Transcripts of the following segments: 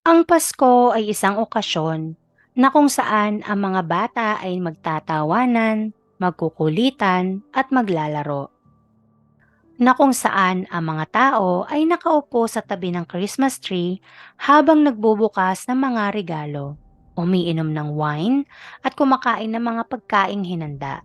Ang Pasko ay isang okasyon na kung saan ang mga bata ay magtatawanan, magkukulitan at maglalaro. Na kung saan ang mga tao ay nakaupo sa tabi ng Christmas tree habang nagbubukas ng mga regalo, umiinom ng wine at kumakain ng mga pagkaing hinanda.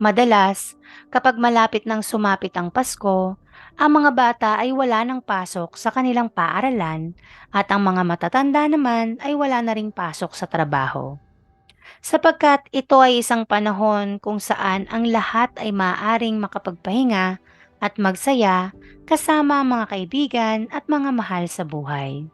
Madalas, kapag malapit nang sumapit ang Pasko, ang mga bata ay wala ng pasok sa kanilang paaralan at ang mga matatanda naman ay wala na ring pasok sa trabaho. Sapagkat ito ay isang panahon kung saan ang lahat ay maaaring makapagpahinga at magsaya kasama ang mga kaibigan at mga mahal sa buhay.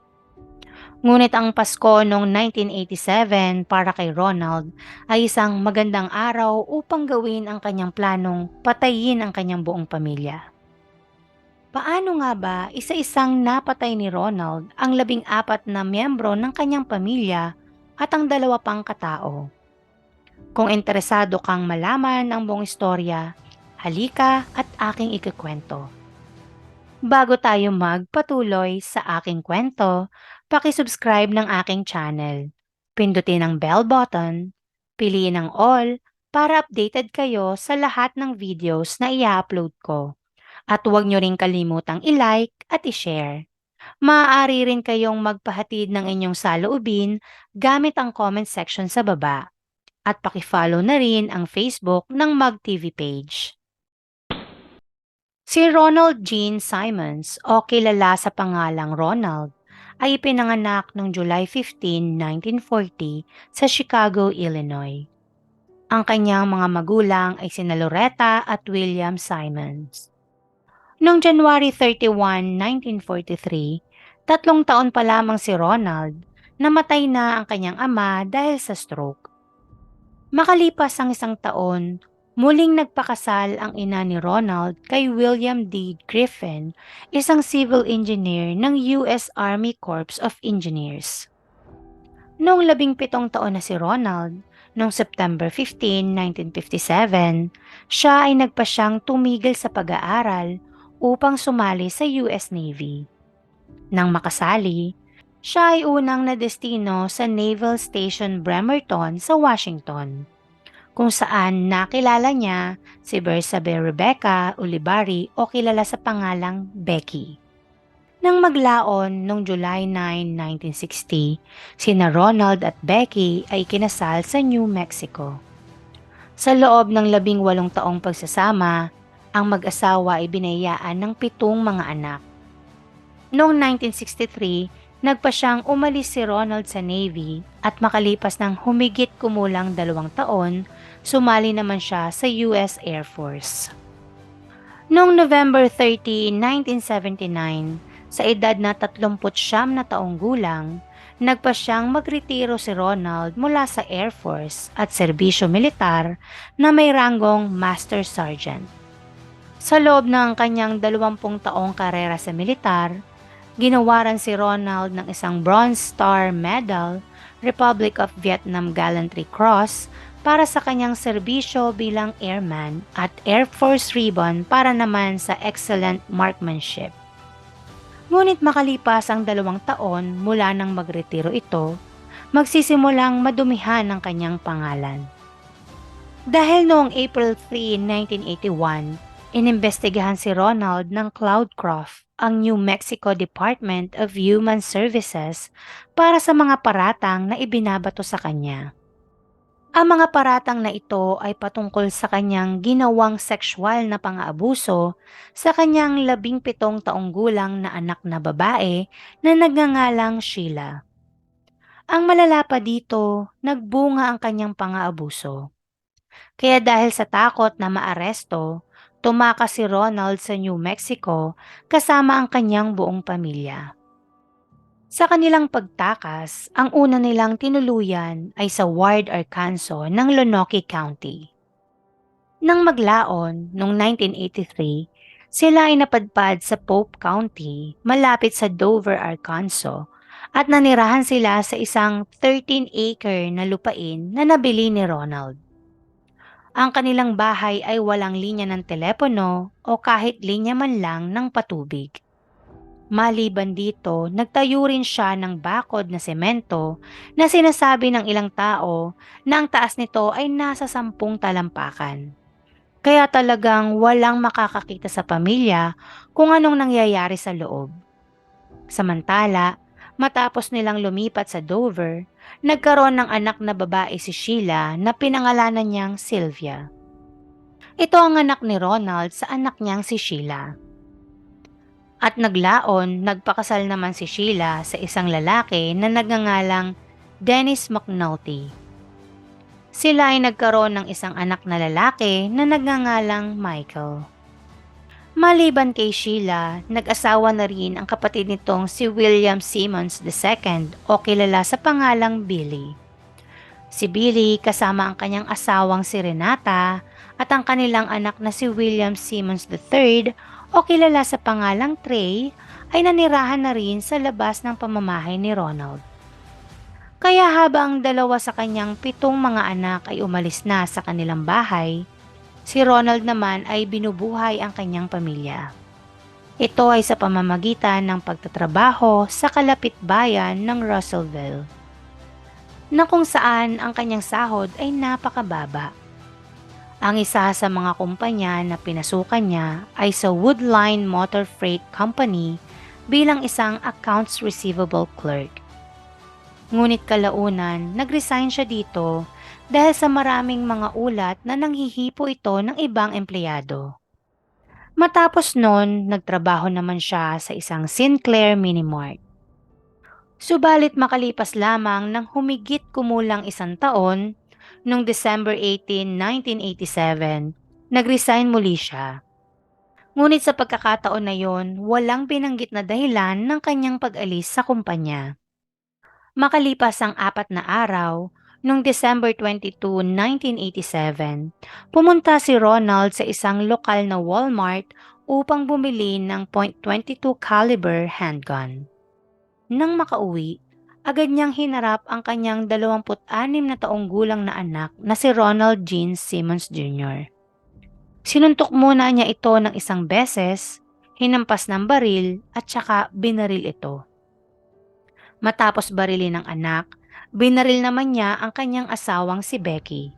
Ngunit ang Pasko noong 1987 para kay Ronald ay isang magandang araw upang gawin ang kanyang planong patayin ang kanyang buong pamilya. Paano nga ba isa-isang napatay ni Ronald ang labing apat na miyembro ng kanyang pamilya at ang dalawa pang katao? Kung interesado kang malaman ang buong istorya, halika at aking ikikwento. Bago tayo magpatuloy sa aking kwento, pakisubscribe ng aking channel. Pindutin ang bell button, piliin ang all para updated kayo sa lahat ng videos na i-upload ko. At huwag nyo rin kalimutang i-like at i-share. Maaari rin kayong magpahatid ng inyong saloobin gamit ang comment section sa baba. At pakifollow na rin ang Facebook ng MagTV page. Si Ronald Gene Simons o kilala sa pangalang Ronald ay ipinanganak noong July 15, 1940 sa Chicago, Illinois. Ang kanyang mga magulang ay sina Loretta at William Simons. Noong January 31, 1943, tatlong taon pa lamang si Ronald, namatay na ang kanyang ama dahil sa stroke. Makalipas ang isang taon, Muling nagpakasal ang ina ni Ronald kay William D. Griffin, isang civil engineer ng U.S. Army Corps of Engineers. Noong labing pitong taon na si Ronald, noong September 15, 1957, siya ay nagpasyang tumigil sa pag-aaral upang sumali sa US Navy. Nang makasali, siya ay unang na destino sa Naval Station Bremerton sa Washington kung saan nakilala niya si Bersabe Rebecca Ulibari o kilala sa pangalang Becky. Nang maglaon noong July 9, 1960, sina Ronald at Becky ay kinasal sa New Mexico. Sa loob ng labing walong taong pagsasama, ang mag-asawa ay binayaan ng pitong mga anak. Noong 1963, nagpa siyang umalis si Ronald sa Navy at makalipas ng humigit kumulang dalawang taon, sumali naman siya sa US Air Force. Noong November 30, 1979, sa edad na 39 na taong gulang, nagpa siyang magretiro si Ronald mula sa Air Force at serbisyo militar na may ranggong Master Sergeant. Sa loob ng kanyang 20 taong karera sa militar, ginawaran si Ronald ng isang Bronze Star Medal, Republic of Vietnam Gallantry Cross para sa kanyang serbisyo bilang airman at Air Force Ribbon para naman sa excellent marksmanship. Ngunit makalipas ang dalawang taon mula nang magretiro ito, magsisimulang madumihan ang kanyang pangalan. Dahil noong April 3, 1981, inimbestigahan si Ronald ng Cloudcroft ang New Mexico Department of Human Services para sa mga paratang na ibinabato sa kanya. Ang mga paratang na ito ay patungkol sa kanyang ginawang sexual na pang-aabuso sa kanyang labing pitong taong gulang na anak na babae na nagngangalang Sheila. Ang malala pa dito, nagbunga ang kanyang pang-aabuso. Kaya dahil sa takot na maaresto, tumakas si Ronald sa New Mexico kasama ang kanyang buong pamilya. Sa kanilang pagtakas, ang una nilang tinuluyan ay sa Ward, Arkansas ng Lonoke County. Nang maglaon noong 1983, sila ay napadpad sa Pope County malapit sa Dover, Arkansas at nanirahan sila sa isang 13-acre na lupain na nabili ni Ronald. Ang kanilang bahay ay walang linya ng telepono o kahit linya man lang ng patubig. Maliban dito, nagtayo rin siya ng bakod na semento na sinasabi ng ilang tao na ang taas nito ay nasa sampung talampakan. Kaya talagang walang makakakita sa pamilya kung anong nangyayari sa loob. Samantala, matapos nilang lumipat sa Dover, nagkaroon ng anak na babae si Sheila na pinangalanan niyang Sylvia. Ito ang anak ni Ronald sa anak niyang si Sheila. At naglaon, nagpakasal naman si Sheila sa isang lalaki na nagngangalang Dennis McNulty. Sila ay nagkaroon ng isang anak na lalaki na nagngangalang Michael. Maliban kay Sheila, nag-asawa na rin ang kapatid nitong si William Simmons II o kilala sa pangalang Billy. Si Billy kasama ang kanyang asawang si Renata at ang kanilang anak na si William Simmons III o kilala sa pangalang Trey ay nanirahan na rin sa labas ng pamamahay ni Ronald. Kaya habang dalawa sa kanyang pitong mga anak ay umalis na sa kanilang bahay, si Ronald naman ay binubuhay ang kanyang pamilya. Ito ay sa pamamagitan ng pagtatrabaho sa kalapit bayan ng Russellville, na kung saan ang kanyang sahod ay napakababa. Ang isa sa mga kumpanya na pinasukan niya ay sa Woodline Motor Freight Company bilang isang accounts receivable clerk. Ngunit kalaunan, nag-resign siya dito dahil sa maraming mga ulat na nanghihipo ito ng ibang empleyado. Matapos nun, nagtrabaho naman siya sa isang Sinclair Minimart. Subalit makalipas lamang ng humigit kumulang isang taon, noong December 18, 1987, nag-resign muli siya. Ngunit sa pagkakataon na yon, walang binanggit na dahilan ng kanyang pag-alis sa kumpanya. Makalipas ang apat na araw, noong December 22, 1987, pumunta si Ronald sa isang lokal na Walmart upang bumili ng .22 caliber handgun. Nang makauwi, agad niyang hinarap ang kanyang 26 na taong gulang na anak na si Ronald Gene Simmons Jr. Sinuntok muna niya ito ng isang beses, hinampas ng baril at saka binaril ito. Matapos barilin ng anak, binaril naman niya ang kanyang asawang si Becky.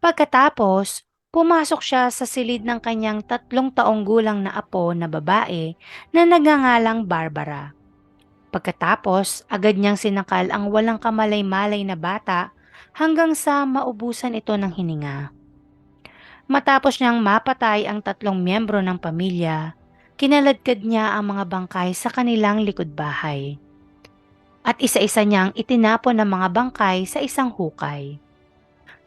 Pagkatapos, pumasok siya sa silid ng kanyang tatlong taong gulang na apo na babae na nagngangalang Barbara. Pagkatapos, agad niyang sinakal ang walang kamalay-malay na bata hanggang sa maubusan ito ng hininga. Matapos niyang mapatay ang tatlong miyembro ng pamilya, kinaladkad niya ang mga bangkay sa kanilang likod bahay. At isa-isa niyang itinapon ang mga bangkay sa isang hukay.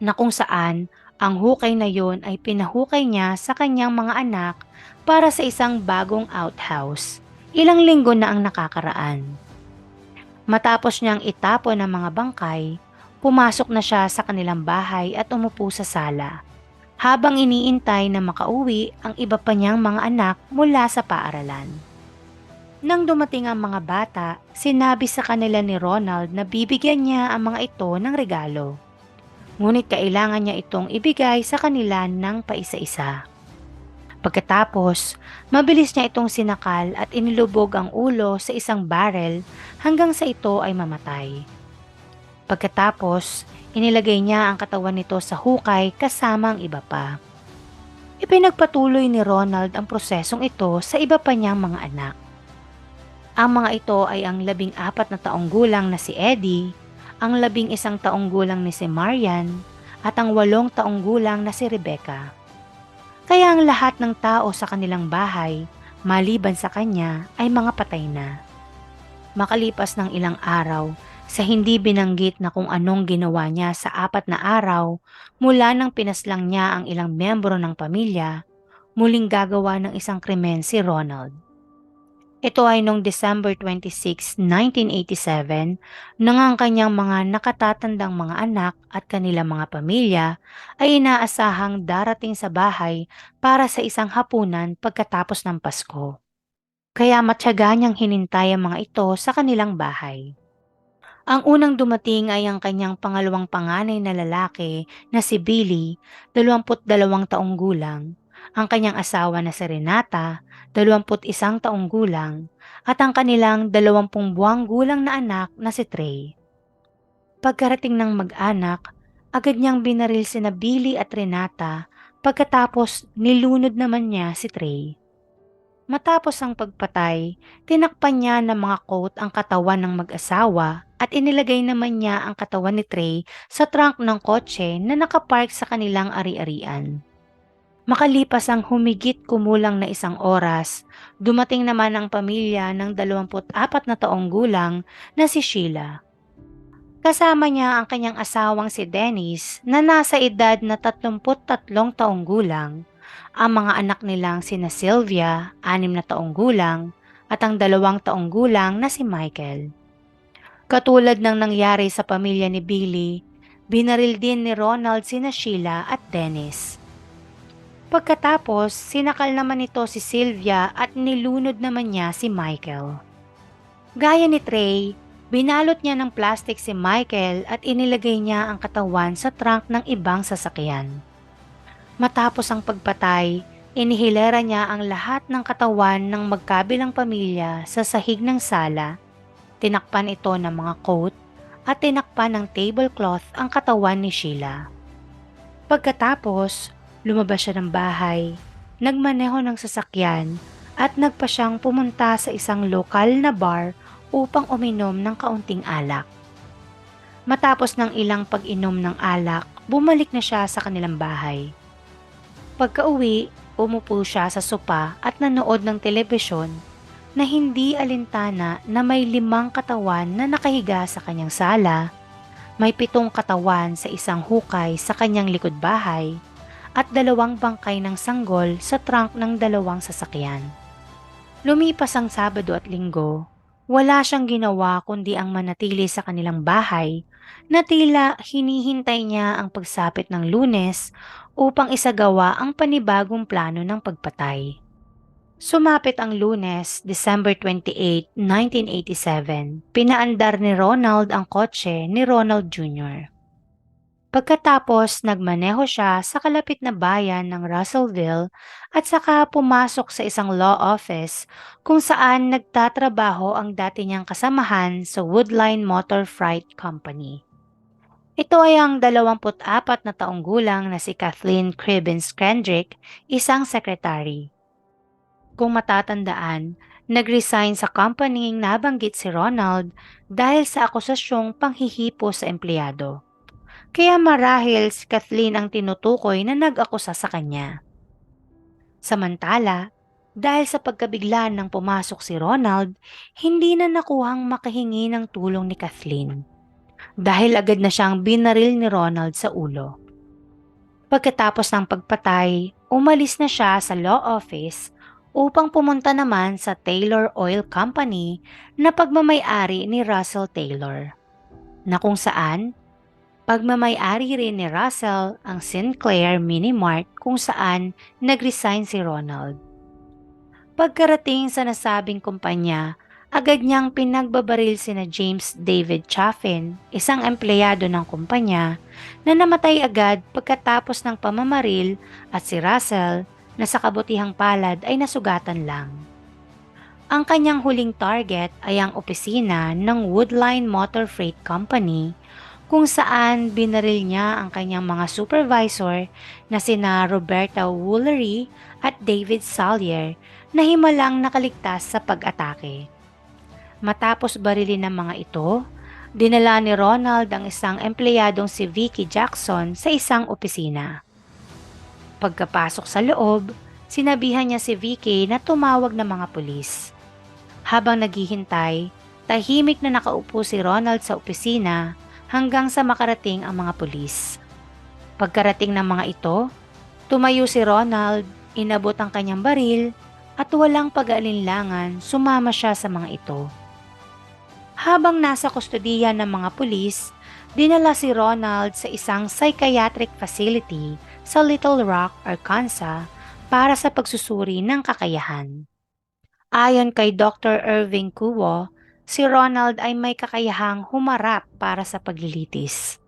Na kung saan, ang hukay na yon ay pinahukay niya sa kanyang mga anak para sa isang bagong outhouse Ilang linggo na ang nakakaraan. Matapos niyang itapon ang mga bangkay, pumasok na siya sa kanilang bahay at umupo sa sala. Habang iniintay na makauwi ang iba pa niyang mga anak mula sa paaralan. Nang dumating ang mga bata, sinabi sa kanila ni Ronald na bibigyan niya ang mga ito ng regalo. Ngunit kailangan niya itong ibigay sa kanila ng paisa-isa. Pagkatapos, mabilis niya itong sinakal at inilubog ang ulo sa isang barrel hanggang sa ito ay mamatay. Pagkatapos, inilagay niya ang katawan nito sa hukay kasama ang iba pa. Ipinagpatuloy ni Ronald ang prosesong ito sa iba pa niyang mga anak. Ang mga ito ay ang labing apat na taong gulang na si Eddie, ang labing isang taong gulang ni si Marian, at ang walong taong gulang na si Rebecca. Kaya ang lahat ng tao sa kanilang bahay, maliban sa kanya, ay mga patay na. Makalipas ng ilang araw, sa hindi binanggit na kung anong ginawa niya sa apat na araw mula nang pinaslang niya ang ilang miyembro ng pamilya, muling gagawa ng isang krimen si Ronald. Ito ay noong December 26, 1987, nang ang kanyang mga nakatatandang mga anak at kanilang mga pamilya ay inaasahang darating sa bahay para sa isang hapunan pagkatapos ng Pasko. Kaya matyaga niyang hinintay ang mga ito sa kanilang bahay. Ang unang dumating ay ang kanyang pangalawang panganay na lalaki na si Billy, 22 taong gulang, ang kanyang asawa na si Renata, 21 taong gulang, at ang kanilang 20 buwang gulang na anak na si Trey. Pagkarating ng mag-anak, agad niyang binaril sina Billy at Renata pagkatapos nilunod naman niya si Trey. Matapos ang pagpatay, tinakpan niya ng mga coat ang katawan ng mag-asawa at inilagay naman niya ang katawan ni Trey sa trunk ng kotse na nakapark sa kanilang ari-arian. Makalipas ang humigit kumulang na isang oras, dumating naman ang pamilya ng 24 na taong gulang na si Sheila. Kasama niya ang kanyang asawang si Dennis na nasa edad na 33 taong gulang ang mga anak nilang sina Sylvia, anim na taong gulang, at ang dalawang taong gulang na si Michael. Katulad ng nangyari sa pamilya ni Billy, binaril din ni Ronald sina Sheila at Dennis. Pagkatapos, sinakal naman ito si Sylvia at nilunod naman niya si Michael. Gaya ni Trey, binalot niya ng plastic si Michael at inilagay niya ang katawan sa trunk ng ibang sasakyan. Matapos ang pagpatay, inihilera niya ang lahat ng katawan ng magkabilang pamilya sa sahig ng sala. Tinakpan ito ng mga coat at tinakpan ng tablecloth ang katawan ni Sheila. Pagkatapos, lumabas siya ng bahay, nagmaneho ng sasakyan at nagpa siyang pumunta sa isang lokal na bar upang uminom ng kaunting alak. Matapos ng ilang pag-inom ng alak, bumalik na siya sa kanilang bahay. Pagka-uwi, umupo siya sa sopa at nanood ng telebisyon na hindi alintana na may limang katawan na nakahiga sa kanyang sala, may pitong katawan sa isang hukay sa kanyang likod bahay, at dalawang bangkay ng sanggol sa trunk ng dalawang sasakyan. Lumipas ang Sabado at Linggo, wala siyang ginawa kundi ang manatili sa kanilang bahay na tila hinihintay niya ang pagsapit ng lunes upang isagawa ang panibagong plano ng pagpatay. Sumapit ang lunes, December 28, 1987. Pinaandar ni Ronald ang kotse ni Ronald Jr. Pagkatapos, nagmaneho siya sa kalapit na bayan ng Russellville at saka pumasok sa isang law office kung saan nagtatrabaho ang dati niyang kasamahan sa Woodline Motor Freight Company. Ito ay ang 24 na taong gulang na si Kathleen Cribbins Kendrick, isang sekretary. Kung matatandaan, nag-resign sa company ng nabanggit si Ronald dahil sa akusasyong panghihipo sa empleyado. Kaya marahil si Kathleen ang tinutukoy na nag-akusa sa kanya. Samantala, dahil sa pagkabigla ng pumasok si Ronald, hindi na nakuhang makahingi ng tulong ni Kathleen dahil agad na siyang binaril ni Ronald sa ulo. Pagkatapos ng pagpatay, umalis na siya sa law office upang pumunta naman sa Taylor Oil Company na pagmamayari ni Russell Taylor, na kung saan pagmamayari rin ni Russell ang Sinclair Mini Mart kung saan nag-resign si Ronald. Pagkarating sa nasabing kumpanya, agad niyang pinagbabaril sina James David Chaffin, isang empleyado ng kumpanya, na namatay agad pagkatapos ng pamamaril at si Russell na sa kabutihang palad ay nasugatan lang. Ang kanyang huling target ay ang opisina ng Woodline Motor Freight Company kung saan binaril niya ang kanyang mga supervisor na sina Roberta Woolery at David Salyer na himalang nakaligtas sa pag-atake. Matapos barilin ng mga ito, dinala ni Ronald ang isang empleyadong si Vicky Jackson sa isang opisina. Pagkapasok sa loob, sinabihan niya si Vicky na tumawag ng mga pulis. Habang naghihintay, tahimik na nakaupo si Ronald sa opisina hanggang sa makarating ang mga pulis. Pagkarating ng mga ito, tumayo si Ronald, inabot ang kanyang baril at walang pag-aalinlangan sumama siya sa mga ito. Habang nasa kustodiya ng mga pulis, dinala si Ronald sa isang psychiatric facility sa Little Rock, Arkansas para sa pagsusuri ng kakayahan. Ayon kay Dr. Irving Kuwo, si Ronald ay may kakayahang humarap para sa paglilitis.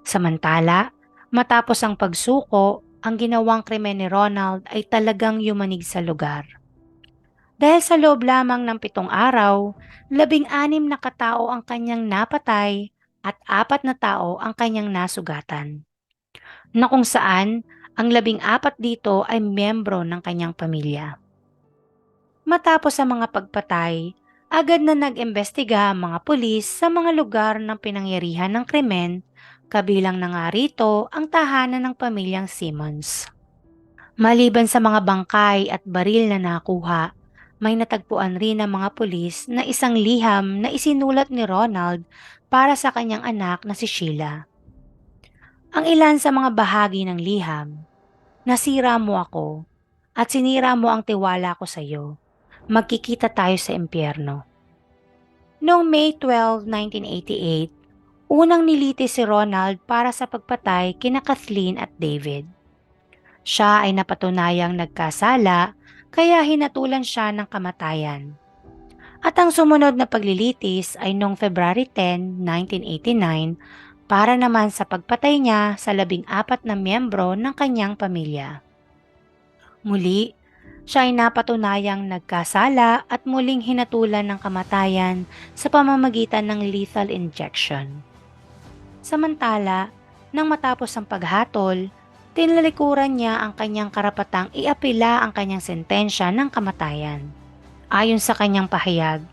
Samantala, matapos ang pagsuko, ang ginawang krimen ni Ronald ay talagang yumanig sa lugar. Dahil sa loob lamang ng pitong araw, labing-anim na katao ang kanyang napatay at apat na tao ang kanyang nasugatan. Na kung saan, ang labing-apat dito ay miyembro ng kanyang pamilya. Matapos ang mga pagpatay, agad na nag-imbestiga ang mga pulis sa mga lugar ng pinangyarihan ng krimen, kabilang na nga rito ang tahanan ng pamilyang Simmons. Maliban sa mga bangkay at baril na nakuha, may natagpuan rin ng mga pulis na isang liham na isinulat ni Ronald para sa kanyang anak na si Sheila. Ang ilan sa mga bahagi ng liham, nasira mo ako at sinira mo ang tiwala ko sa iyo. Magkikita tayo sa impyerno. Noong May 12, 1988, unang nilitis si Ronald para sa pagpatay kina Kathleen at David. Siya ay napatunayang nagkasala kaya hinatulan siya ng kamatayan. At ang sumunod na paglilitis ay noong February 10, 1989 para naman sa pagpatay niya sa labing apat na miyembro ng kanyang pamilya. Muli, siya ay napatunayang nagkasala at muling hinatulan ng kamatayan sa pamamagitan ng lethal injection. Samantala, nang matapos ang paghatol, tinalikuran niya ang kanyang karapatang iapila ang kanyang sentensya ng kamatayan. Ayon sa kanyang pahayag,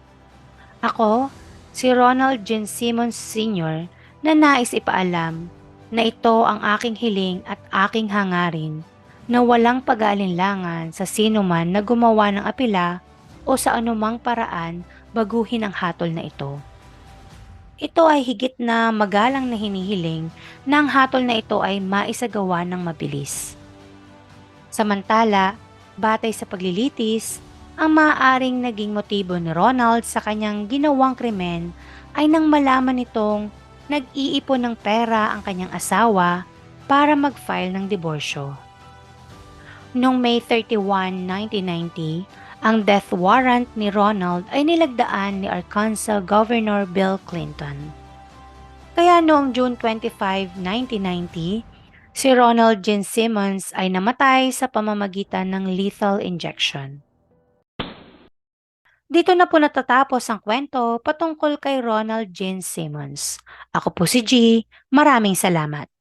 Ako, si Ronald Jean Simmons Sr. na nais ipaalam na ito ang aking hiling at aking hangarin na walang pag-aalinlangan sa sino man na gumawa ng apela o sa anumang paraan baguhin ang hatol na ito. Ito ay higit na magalang na hinihiling na ang hatol na ito ay maisagawa ng mabilis. Samantala, batay sa paglilitis, ang maaaring naging motibo ni Ronald sa kanyang ginawang krimen ay nang malaman nitong nag-iipon ng pera ang kanyang asawa para mag-file ng diborsyo. Noong May 31, 1990, ang death warrant ni Ronald ay nilagdaan ni Arkansas Governor Bill Clinton. Kaya noong June 25, 1990, si Ronald Jean Simmons ay namatay sa pamamagitan ng lethal injection. Dito na po natatapos ang kwento patungkol kay Ronald Jean Simmons. Ako po si G. Maraming salamat.